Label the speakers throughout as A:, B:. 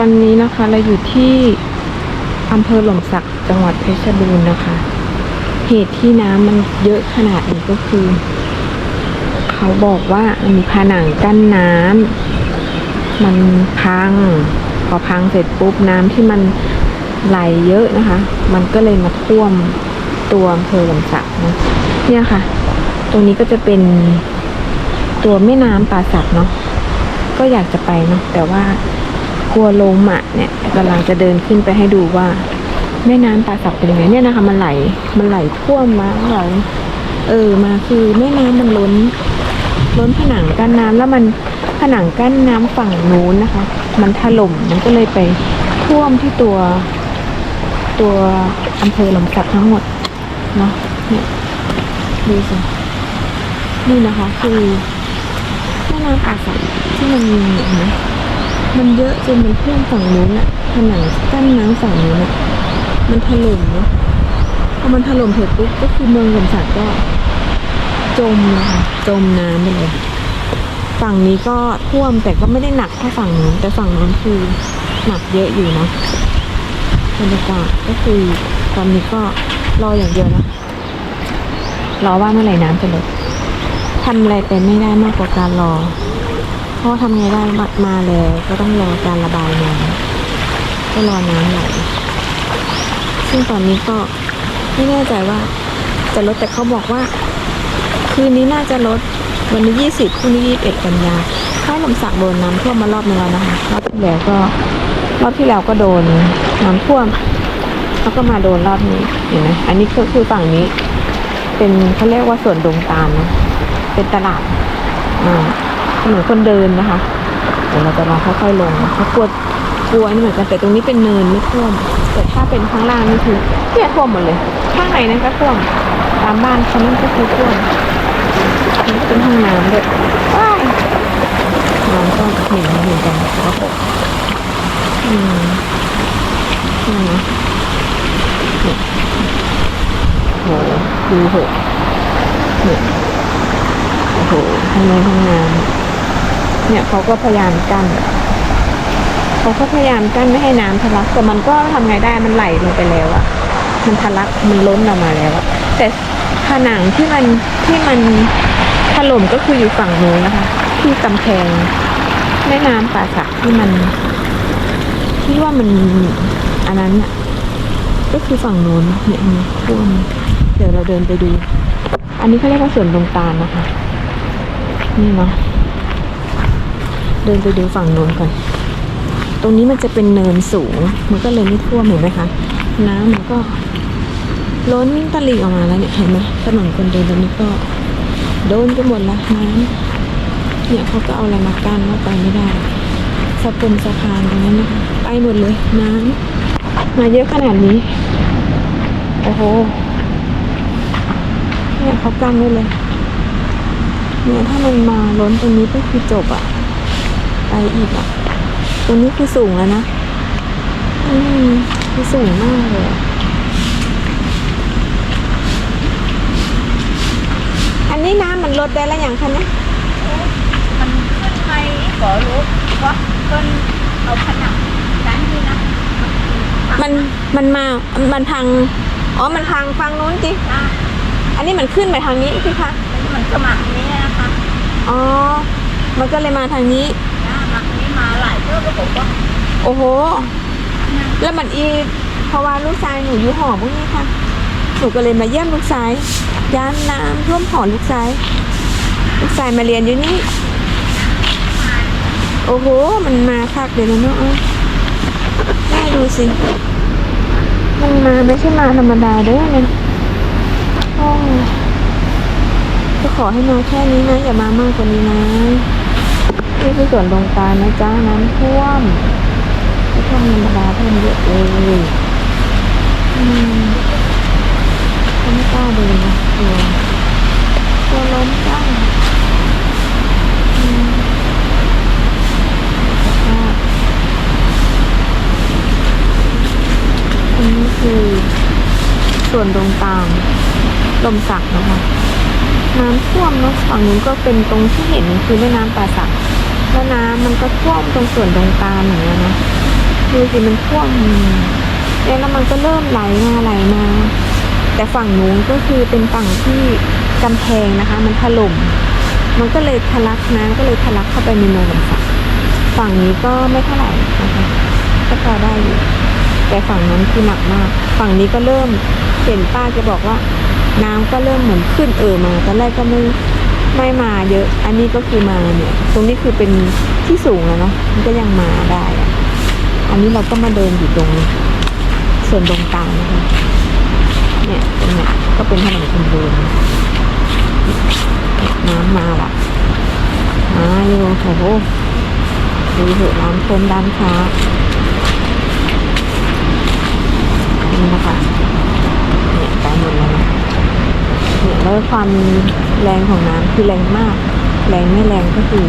A: ตอนนี้นะคะเราอยู่ที่อำเภอหล่มสักจังหวัดเพชรบูรณ์นะคะ เหตุที่น้ำมันเยอะขนาดนี้ก็คือ เขาบอกว่ามีผนังกั้นน้ำมันพัง พอพังเสร็จปุ๊บน้ำที่มันไหลเยอะนะคะ มันก็เลยมาท่วมตัวอำเภอหล่มสักนะเนี่ยค่ะ ตรงนี้ก็จะเป็นตัวแม่น้ำป่าสักเนาะก็อยากจะไปเนาะแต่ว่า กลัวโลม่ะเนี่ยกำลังจะเดินขึ้นไปให้ดูว่าแม่น้ำป่าสักเป็นยังไงเนี่ยนะคะ มันไหลมันไหลท่วมมาไหลเออมาคือแม่น้ำมันล้น ล้นผนังกั้นน้ำแล้วมันผนังกั้นน้ำฝั่งนู้นนะคะ มันถล่มมันก็เลยไปท่วมที่ตัว ตัวอำเภอลำสักทั้งหมดเนาะเนี่ยดูสินี่นะคะ คือแม่น้ำป่าสักที่มันมีนไห มันเยอะจนมันท่วมฝั่งนู้นอะผนังกั้นน้ำฝั่งนู้นอะมันถล่มเนาะพอมันถล่มเสร็จปุ๊บก็คือเมืองลำสักก็ จมนะคะจมน้ำไปเลยฝั่งนี้ก็ท่วมแต่ก็ไม่ได้หนักเท่าฝั่งนู้นแต่ฝั่งนู้นคือหนักเยอะอยู่เนาะบรรยากาศก็คือตอนนี้ก็รออย่างเดียวนะรอว่าเมื่อไหร่น้ำจะลดทำอะไรไปไม่ได้มากกว่าการรอ เพราะว่าทำไงได้มามาแล้วก็ต้องรอการระบายน้ำก็รอน้ำไหลซึ่งตอนนี้ก็ไม่แน่ใจว่าจะลดแต่เขาบอกว่า คืนนี้น่าจะลดวันนี้ยี่สิบพรุ่งนี้ยี่สิบเอ็ดกันยาถ้าลมสักโดนน้ำท่วมมารอบนึงแล้วนะคะรอบที่แล้วก็รอบที่แล้วก็โดนน้ำท่วมแล้วก็มาโดนรอบนี้เห็นไหมอันนี้ก็คือฝั่งนี้ เป็นเขาเรียกว่าสวนดงตาลนะเป็นตลาดอ่า นนคนเดินนะคะเดี๋ยวเราจะลองค่อยๆลงเขากลัวกลัวนี่เหมือนกันแต่ตรงนี้เป็นเนินไม่ท่วม แต่ถ้าเป็นข้างล่างนี่คือเนี่ยท่วมหมดเลย ข้างในนั้นก็ท่วม ตามบ้านเขานั่นก็คือท่วมนี่เป็นห้องน้ำด้วยว้ายน้ำก็เห็นเหมือนกันครับผมอืมนี่นะโหดูเหอะเนี่ยโอ้โหห้องน้ำห้องน้ำ เนี่ยเขาก็พยายามกั้นเขาก็พยายามกั้นไม่ให้น้ำทะลักแต่มันก็ทำไงได้มันไหลลงไปแล้วอะมันทะลักมันล้นออกมาแล้วอะแต่ผนังที่มันที่มันถล่มก็คืออยู่ฝั่งโน้นนะคะ ที่กำแพงแม่น้ำป่าสักที่มันที่ว่ามันอันนั้นอะก็คือฝั่งโน้นเนี่ยมีท่วมเดี๋ยวเราเดินไปดู อันนี้เขาเรียกว่าสวนดงตาลนะคะ นี่เนาะ เดินไปดูฝั่งโน้นก่อน ตรงนี้มันจะเป็นเนินสูง มันก็เลยไม่ท่วมเห็นไหมคะ น้ำมันก็ ล้นตลิ่งออกมาแล้วเนี่ยเห็นไหมถนนคนเดินตรงนี้ก็โดนไปหมดแล้วน้ำเนี่ยเขาก็เอาอะไรมากั้นว่าไปไม่ได้สะพงสะพานตรงนั้นนะคะไปหมดเลยน้ำมาเยอะขนาดนี้ โอ้โหเนี่ยเขากั้นไว้เลยเนี่ยถ้ามันมาล้นตรงนี้ก็คือจบอะ ไปอีกอะตรงนี้คือสูงแล้วนะ อืมคือสูงมากเลยอะอันนี้น้ำมันลดได้แล้วอย่างคะเนี่ย
B: มันขึ้นไหมก็รู้ว่าเพิ่นเอาผนังด้านนี้นะ
A: มันมันมา มันพัง อ๋อ มันพังฟังนู้นจิ
B: อะ
A: อันนี้มันขึ้นไปทางนี้สิคะ
B: มันสมัครนี้นะคะ
A: อ๋อ มันก็เลยมาทางนี้
B: นะมักนี้ มาหลายเพื่อก็บอกว่า
A: โอ้โห แล้วมันอีเพราะว่าลูกชายหนูอยู่หอพวกนี้ค่ะ หนูก็เลยมาเยี่ยมลูกชายย่านน้ำท่วมหอลูกชาย ลูกชายมาเรียนอยู่นี่ โอ้โห มันมาคักเลยวนะเนาะแม่ดูสิ มันมาไม่ใช่มาธรรมดาเด้อเนี่ยโอ้ก็ขอให้มาแค่นี้นะ อย่ามามากกว่านี้นะ นี่คือส่วนดงตาลนะจ้าน้ำท่วมไม่ท่วมธรรมดาท่วมเยอะเลยอืมไม่กล้าเดินนะกลัวกลัวล้มจ้าอันนี้คือส่วนดงตาลลมสักนะคะ น้ำท่วมเนาะฝั่งนู้นก็เป็นตรงที่เห็นคือแม่น้ำป่าสัก แล้วน้ำมันก็ท่วมตรงส่วนดงตาลอย่างเงี้ยนะดูสิมันท่วมเนี่ยแล้วมันก็เริ่มไหลมาไหลมา แต่ฝั่งนู้นก็คือเป็นฝั่งที่กำแพงนะคะ มันถล่มมันก็เลยทะลักน้ำก็เลยทะลักเข้าไปในเมืองลำสักฝั่งนี้ก็ไม่เท่าไหร่นะคะก็พอได้อยู่แต่ฝั่งนั้นคือหนักมาก ฝั่งนี้ก็เริ่มเห็นป้าจะบอกว่า น้ำก็เริ่มเหมือนขึ้นเอ่อมาตอนแรกก็ไม่ ไม่มาเยอะ อันนี้ก็คือมาเนี่ย ตรงนี้คือเป็นที่สูงแล้วเนาะ มันก็ยังมาได้ อันนี้เราก็มาเดินอยู่ตรงส่วนตรงกลางนะคะเนี่ยตรงเนี้ยก็เป็นถนนคนเดินน้ำมาละมาอยู่โอ้โหดูเถอะร้านคนร้านค้านี่นะคะเนี่ยไปหมดแล้วนะเนี่ย แล้วความแรงของน้ำคือแรงมาก แรงไม่แรงก็คือ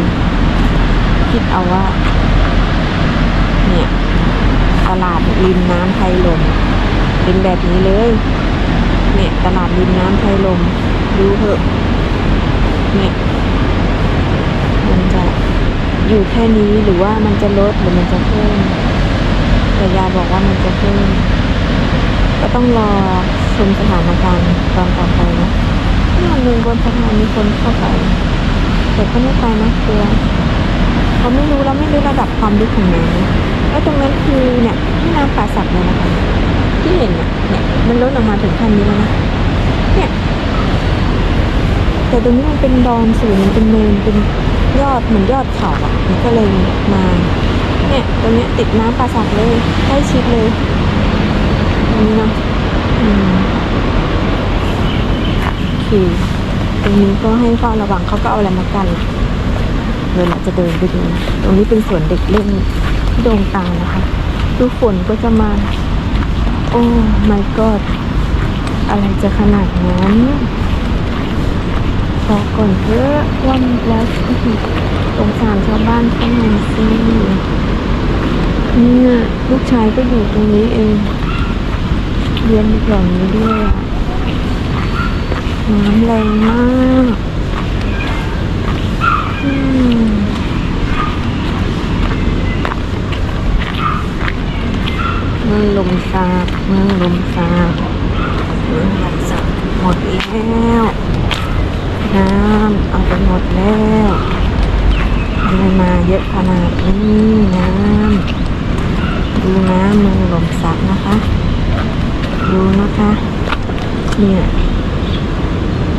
A: คิดเอาว่า เนี่ยตลาดริมน้ำไทยลม เป็นแบบนี้เลย เนี่ยตลาดริมน้ำไทยลม ดูเถอะ เนี่ยมันจะอยู่แค่นี้หรือว่ามันจะลดหรือมันจะเพิ่มแต่ยายบอกว่ามันจะเพิ่มก็ต้องรอ มสถานการณ์ตอนต่อไปนะนี่วันหนึ่งบนสะพานมีคนเข้าไปแต่ก็ไม่ไปนะกลัวเขาไม่รู้แล้วไม่รู้ระดับความลึกของน้ำแล้วตรงนั้นคือเนี่ยที่น้ำป่าสักเลยนะคะ ที่เห็นเนี่ยเนี่ยมันล้นออกมาถึงขั้นนี้แล้วนะเนี่ยแต่ตรงนี้มันเป็นดอนสูงมันเป็นเนินเป็นยอดเหมือนยอดเขาอะมันก็เลยมาเนี่ยตรงเนี้ยติดน้ำปลาสักเลยใกล้ชิดเลยตรงนี้เนาะ คือตรงนี้ก็ให้เฝ้าระวังเขาก็เอาอะไรมากันล่ะเวลาจะเดินไปดูตรงนี้เป็นสวนเด็กเล่นที่โด่งดังนะคะดูฝนก็จะมา โอ้ my god อะไรจะขนาดนั้นพอก่อนเถอะว่ามันแล้วสงสารชาวบ้านข้างในสิเนี่ยลูกชายก็อยู่ตรงนี้เอง เรียนอยู่แถวนี้ด้วยอะน้ำแรงมากอืมเมืองลมซากเมืองลมซากเมืองลมซาหมดแล้วน้ำเอาไปหมดแล้วทำไมมาเยอะขนาดนี้น้ำดูน้ำเมืองลมซักนะคะ ดูนะคะ เนี่ย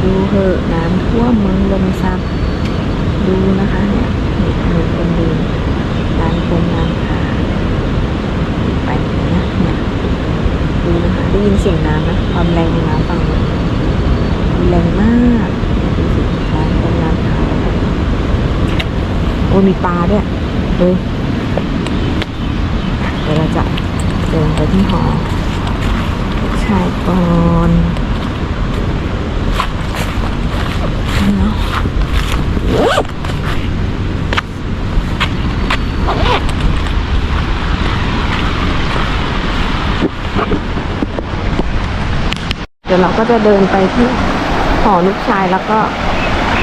A: ดูเหอะน้ำท่วมเมืองลมซักดูนะคะเนี่ยเนี่ยถนนคนเดินร้านคนร้านค้าไปนะเนี่ยดูนะคะได้ยินเสียงน้ำนะความแรงของน้ำฟังแรงมากดูสิร้านตรงร้านขาโอ้มีปลาด้วยเฮ้ยเดี๋ยวเราจะเดินไปที่หอายก่อนเนาะเดี๋ยวเราก็จะเดินไปที่หอลูกชายแล้วก็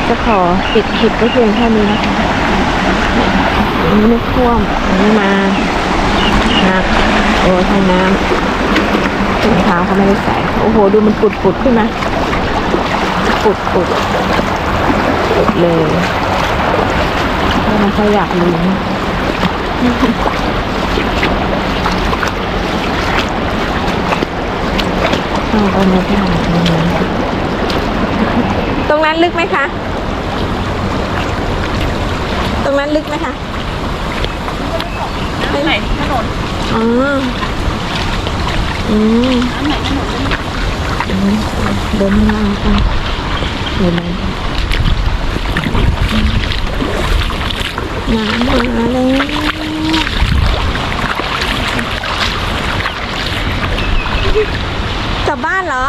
A: จะขอปิดคลิปก็เพียงแค่นี้นะคะอันนี้ไม่ท่วมอันนี้มานักโอ้ทางน้ำ ถุงเท้าเขาไม่ได้ใส่ โอ้โห ดูมันปุดปุดๆขึ้นมาปุดปุดปุดเลยไม่ค่อยอยากลืมเอาไปในที่หาตรงนั้นตรงนั้นลึกไหมคะ ตรงนั้นลึกไหมคะ
B: น้ำไหลถนน
A: อ๋อ อืม
B: น้ำไหลถน
A: มเดินข้างล่างกันเดินเลยน้ำมาแล้วกลับบ้านเหรอ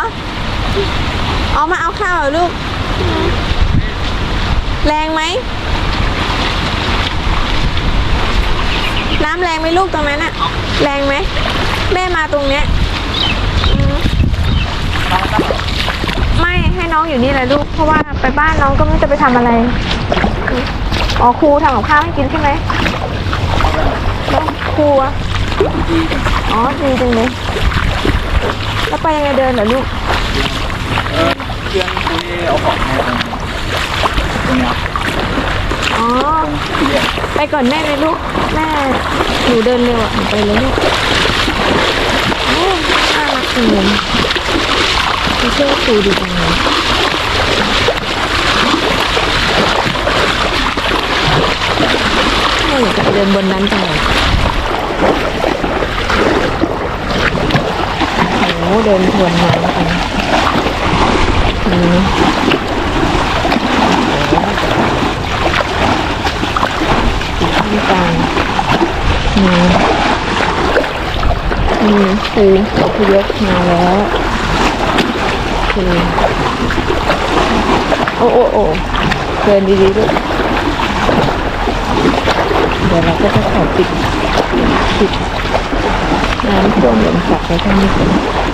A: เอามาเอาข้าวเหรอลูก แรงไหม น้ำแรงไหมลูกตรงนั้นอะแรงไหม แม่มาตรงเนี้ย ไม่ให้น้องอยู่นี่แหละลูก เพราะว่าไปบ้านน้องก็ไม่รู้จะไปทำอะไร อ๋อครูทำกับข้าวให้กินใช่ไหมแล้วครูอะอ๋อดีจังเลยแล้วไปยังไงเดินเหรอลูก
C: เออเพื่อนคุยเอาของให้ตรงตรงเนี้ย
A: อ๋อ
C: ที่เรียน
A: ไปก่อนแม่เลยลูก แม่หนูเดินเร็วอะหนูไปเลยลูกโอ้น่ารักจังเลยไป เชื่อครูดีจังเลยแม่อยากจะเดินบนนั้นจังเลยโอ้เดินทวนน้ำกันนี่ที่กลางนี่นี่ครูอพยพมาแล้ว เคโอ้โอ้โอ้เดินดีๆด้วยเดี๋ยวเราก็จะขอปิดปิดน้ำท่วมหล่นสักไว้ท่านนี้ก่อน